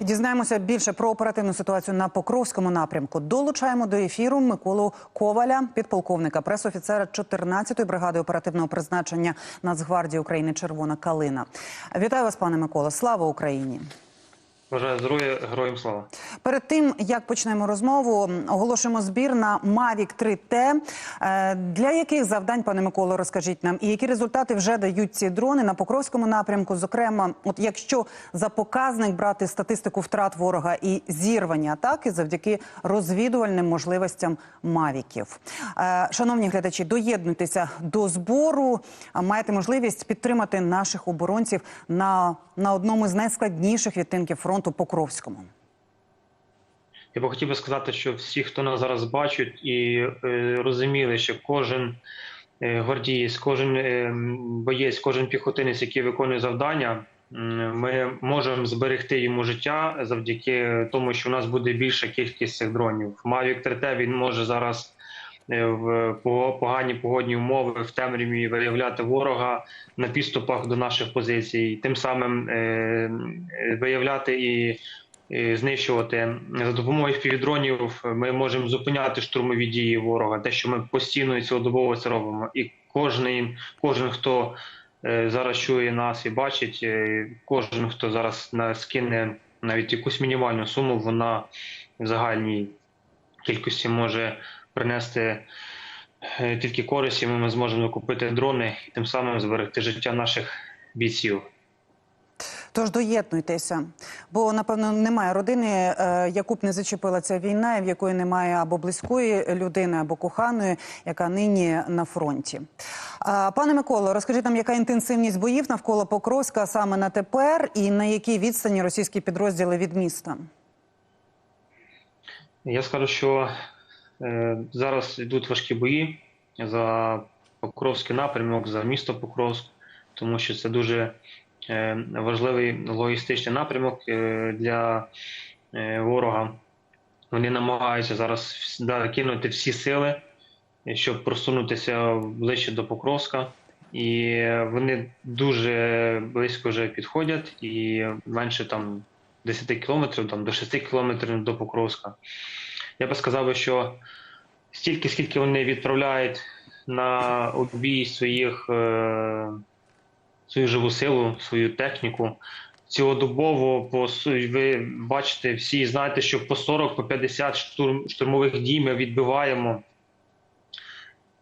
І Дізнаємося більше про оперативну ситуацію на Покровському напрямку. Долучаємо до ефіру Миколу Коваля, підполковника, пресофіцера 14-ї бригади оперативного призначення Нацгвардії України Червона Калина. Вітаю вас, пане Микола. Слава Україні! Бажаю здоров'я, героям слава. Перед тим як почнемо розмову, оголошуємо збір на Mavic 3T. Е, Для яких завдань, пане Миколо, розкажіть нам, і які результати вже дають ці дрони на Покровському напрямку? Зокрема, от якщо за показник брати статистику втрат ворога і зірвання атаки завдяки розвідувальним можливостям мавіків. Е, Шановні глядачі, доєднуйтеся до збору. Маєте можливість підтримати наших оборонців на, на одному з найскладніших відтинків фронту Покровському. Я би хотів би сказати, що всі, хто нас зараз бачать і е, розуміли, що кожен е, гвардієць, кожен е, боєць, кожен піхотинець, який виконує завдання, м, ми можемо зберегти йому життя завдяки тому, що у нас буде більша кількість цих дронів. Mavic 3T, він може зараз е, в погані погодні умови в темряві виявляти ворога на підступах до наших позицій, тим самим е, е, виявляти і знищувати за допомогою впівдронів. Ми можемо зупиняти штурмові дії ворога, те, що ми постійно і цілодобово це робимо. І кожен, кожен хто е, зараз чує нас і бачить, е, кожен хто зараз скине навіть якусь мінімальну суму, вона в загальній кількості може принести е, тільки користь, і ми зможемо купити дрони і тим самим зберегти життя наших бійців. Тож доєднуйтеся, бо напевно немає родини, е, яку б не зачепила ця війна, і в якої немає або близької людини, або коханої, яка нині на фронті. Пане Миколо, розкажіть нам, яка інтенсивність боїв навколо Покровська саме на тепер, і на якій відстані російські підрозділи від міста? Я скажу, що зараз йдуть важкі бої за Покровський напрямок, за місто Покровськ, тому що це дуже е, важливий логістичний напрямок е, для е, ворога. Вони намагаються зараз кинути всі сили, е, щоб просунутися ближче до Покровська. І вони дуже близько вже підходять, і менше там 10 кілометрів, там до 6 кілометрів до Покровська. Я би сказав, що стільки, скільки вони відправляють на обій своїх е, свою живу силу, свою техніку. Цілодобово по ви бачите, всі знаєте, що по 40 по 50 штурм, штурмових дій ми відбиваємо.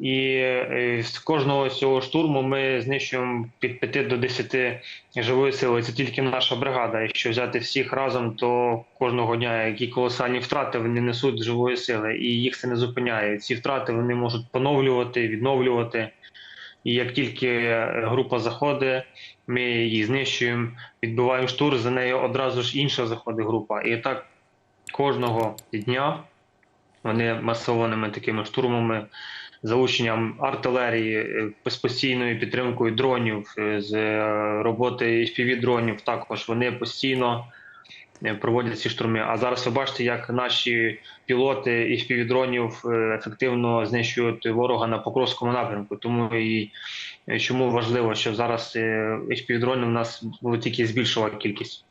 І е, з кожного цього штурму ми знищуємо від 5 до 10 живої сили. Це тільки наша бригада. Якщо взяти всіх разом, то кожного дня які колосальні втрати вони несуть живої сили, і їх це не зупиняє. Ці втрати вони можуть поновлювати, відновлювати. І як тільки е, група заходить, ми її знищуємо, відбиваємо штурм, за нею одразу ж інша заходить група. І так кожного дня вони масованими такими штурмами, залученням артилерії, е, з постійною підтримкою дронів, е, з е, роботи fpv дронів також вони постійно проводять ці штурми. А зараз ви бачите, як наші пілоти і дронів ефективно знищують ворога на Покровському напрямку. Тому і чому важливо, що зараз дронів у нас було тільки збільшила кількість.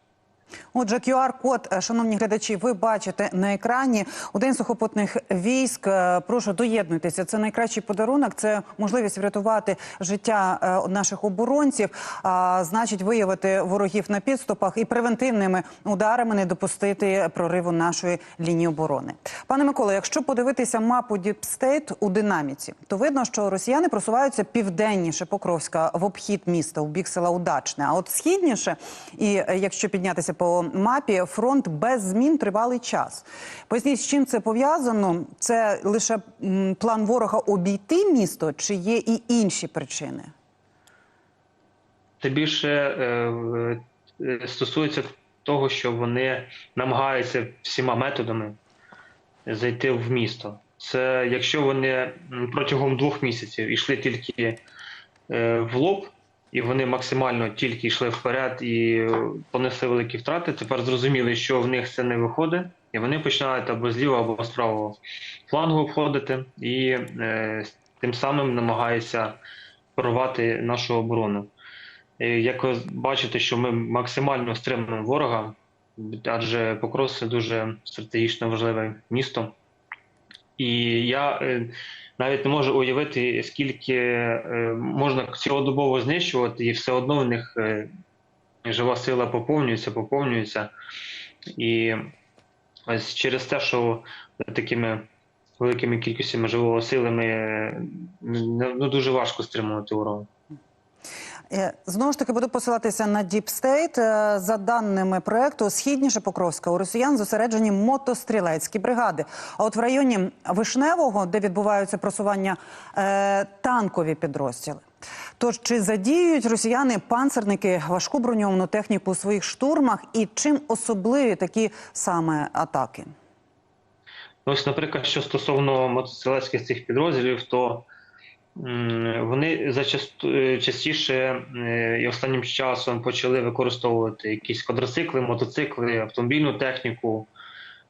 Отже, QR-код, е, шановні глядачі, ви бачите на екрані. У День сухопутних військ. е, Прошу доєднуйтеся. Це найкращий подарунок. Це можливість врятувати життя е, наших оборонців, а значить, виявити ворогів на підступах і превентивними ударами не допустити прориву нашої лінії оборони. Пане Миколо, якщо подивитися мапу Діпстейт у динаміці, то видно, що росіяни просуваються південніше Покровська в обхід міста у бік села Удачне. А от східніше, і якщо піднятися по мапі, фронт без змін тривалий час. Поясніть, з чим це пов'язано? Це лише план ворога обійти місто, чи є і інші причини? Це більше е, е, стосується того, що вони намагаються всіма методами зайти в місто. Це якщо вони протягом двох місяців йшли тільки е, в лоб, і вони максимально тільки йшли вперед і понесли великі втрати, тепер зрозуміли, що в них це не виходить, і вони починають або з лівого, або з правого флангу обходити, і е, тим самим намагаються прорвати нашу оборону. Е, Як ви бачите, що ми максимально стримуємо ворога, адже Покровськ це дуже стратегічно важливе місто. І я е, навіть не можу уявити, скільки е, можна цілодобово знищувати, і все одно в них е, жива сила поповнюється, поповнюється. І ось через те, що такими великими кількостями живого сили ми е, ну, дуже важко стримувати ворога. Е, Знову ж таки буду посилатися на. Е, За даними проекту, східніше Покровська у росіян зосереджені мотострілецькі бригади. А от в районі Вишневого, де відбуваються просування, е, танкові підрозділи. Тож чи задіюють росіяни панцерники важку броньовану техніку у своїх штурмах, і чим особливі такі саме атаки? Ось, наприклад, що стосовно мотоциклетських цих підрозділів, то вони е, частіше е, і останнім часом почали використовувати якісь квадроцикли, мотоцикли, автомобільну техніку.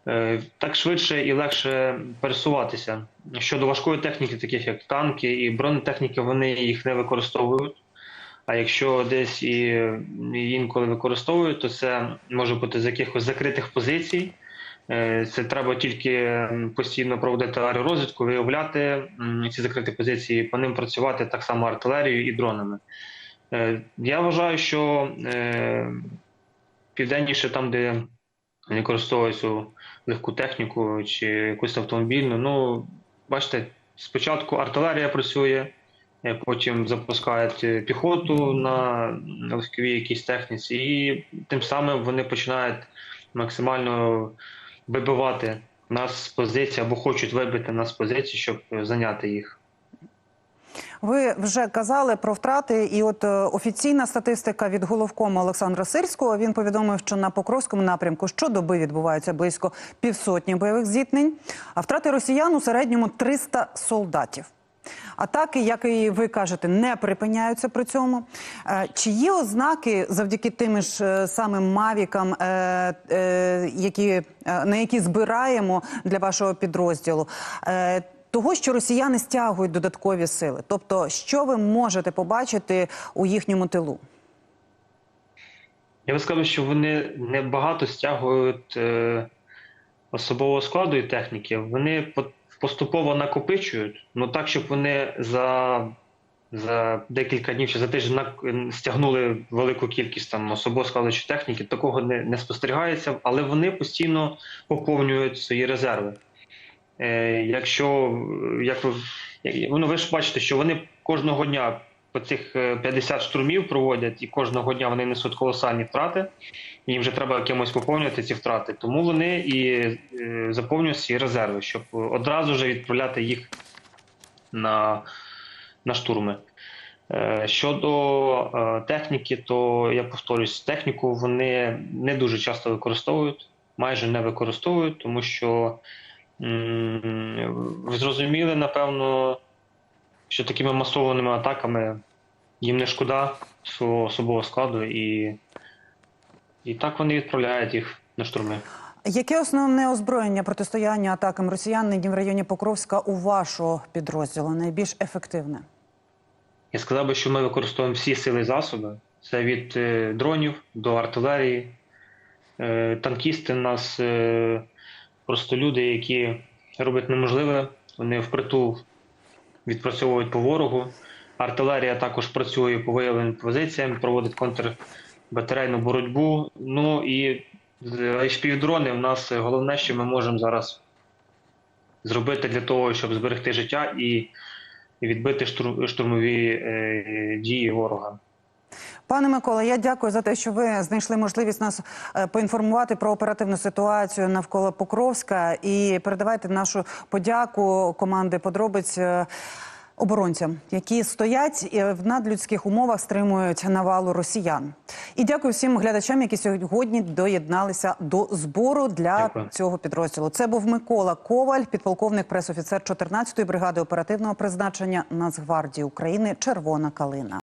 Е, Так швидше і легше пересуватися. Щодо важкої техніки, таких як танки і бронетехніки, вони їх не використовують. А якщо десь і інколи використовують, то це може бути з якихось закритих позицій. Е, Це треба тільки постійно проводити аеророзвідку, виявляти ці закриті позиції, по ним працювати так само артилерією і дронами. Е, Я вважаю, що е, південніше, там, де вони використовують легку техніку чи якусь автомобільну, ну, бачите, спочатку артилерія працює, потім запускають піхоту на легковій якійсь техніці, і тим самим вони починають максимально вибивати нас з позиції або хочуть вибити нас з позиції, щоб зайняти їх. Ви вже казали про втрати, і от е, офіційна статистика від головкома Олександра Сирського. Він повідомив, що на Покровському напрямку щодоби відбуваються близько півсотні бойових зіткнень, а втрати росіян у середньому 300 солдатів. Атаки, як і ви кажете, не припиняються при цьому. Е, Чи є ознаки завдяки тим ж е, самим мавікам, е, які, на які збираємо для вашого підрозділу? того, що росіяни стягують додаткові сили. Тобто, що ви можете побачити у їхньому тилу? Я би сказав, що вони не багато стягують особового складу і техніки. Вони поступово накопичують, ну так, щоб вони за, за декілька днів чи за тиждень стягнули велику кількість там особового складу чи техніки. Такого не, не спостерігається, але вони постійно поповнюють свої резерви. Е, якщо як ну, ви ж бачите, що вони кожного дня по цих е, 50 штурмів проводять, і кожного дня вони несуть колосальні втрати. Їм вже треба якимось поповнювати ці втрати. Тому вони і е, заповнюють свої резерви, щоб одразу ж відправляти їх на, на штурми. Е, Щодо техніки, то я повторюсь, техніку вони не дуже часто використовують, майже не використовують, тому що ви зрозуміли, напевно, що такими масованими атаками їм не шкода свого особового складу, і, і так вони відправляють їх на штурми. Яке основне озброєння протистояння атакам росіян нині в районі Покровська у вашого підрозділу найбільш ефективне? Я сказав би, що ми використовуємо всі сили і засоби. Це від е, дронів до артилерії. Е, танкісти у нас е, просто люди, які роблять неможливе, вони впритул відпрацьовують по ворогу. Артилерія також працює по виявленим позиціям, проводить контрбатарейну боротьбу. Ну і співдрони в нас головне, що ми можемо зараз зробити для того, щоб зберегти життя і відбити штур- штурмові е, дії ворога. Пане Микола, я дякую за те, що ви знайшли можливість нас е, поінформувати про оперативну ситуацію навколо Покровська і передавайте нашу подяку команди подробиць. е, Оборонцям, які стоять і в надлюдських умовах стримують навалу росіян, і дякую всім глядачам, які сьогодні доєдналися до збору для Дякую. цього підрозділу. Це був Микола Коваль, підполковник пресофіцер 14-ї бригади оперативного призначення Нацгвардії України Червона калина.